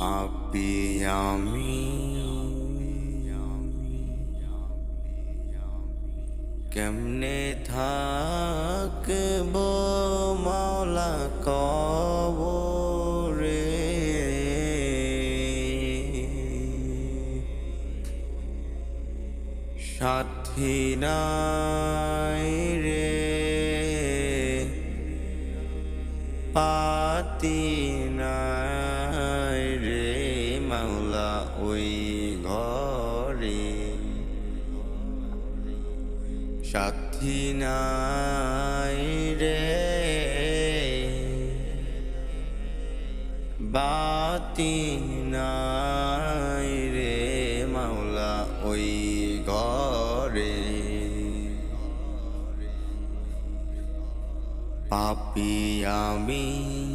আপি আমি কেমনে থাকব মাওলা কবরে? সাথী নাই রে। পাতি নাই। রে মাওলা ওই ঘরে। সাথী নাই রে। বাতি নাই রে মাওলা ওই ঘরে। পাপি আমি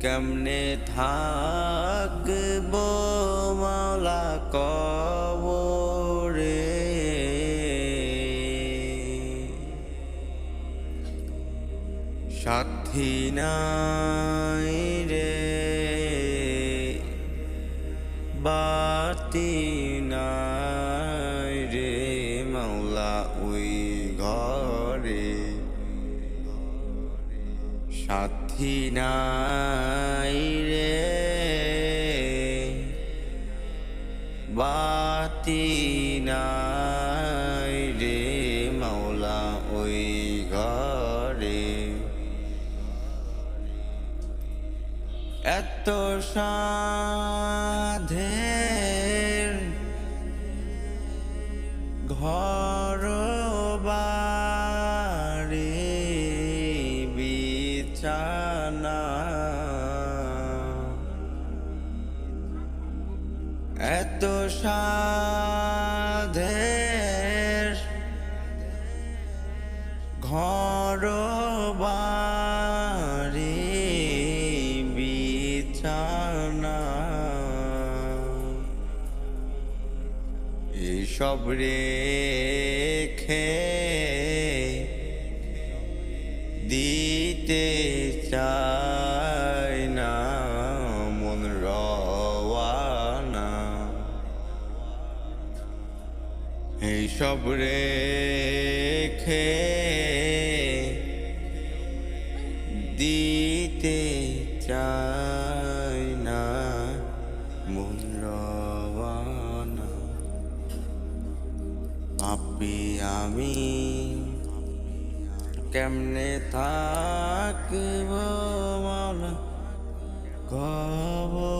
কেমনে থাকব মাওলা কবরে? সাথী নাই রে বাতি নাই রে মাওলা ওই ঘরে সাথী নাই রে। বাতি নাই রে মাওলা ওই ঘরে। এত সাধের বিছানা এত সাধের ঘর বাড়ি বিছানা। এইসব রেখে এইসব রেখে দিতে চায় না মন রওয়ানা। আপি আমি কেমনে থাকব কবরে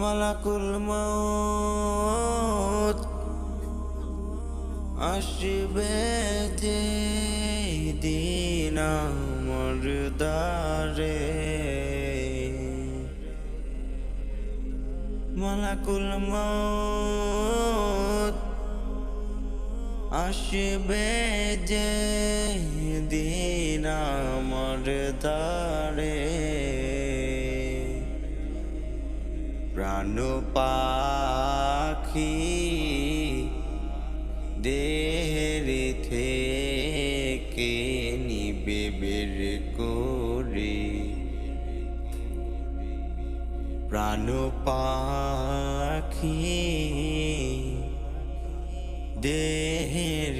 মালাকুল মৌত আসবে যে দিন আমার দ্বারে মালাকুল মৌত আসবে যে দিন আমার দ্বারে প্রাণ পাখি দেহের থেকে নিবে বের করে। প্রাণ পাখি দেহের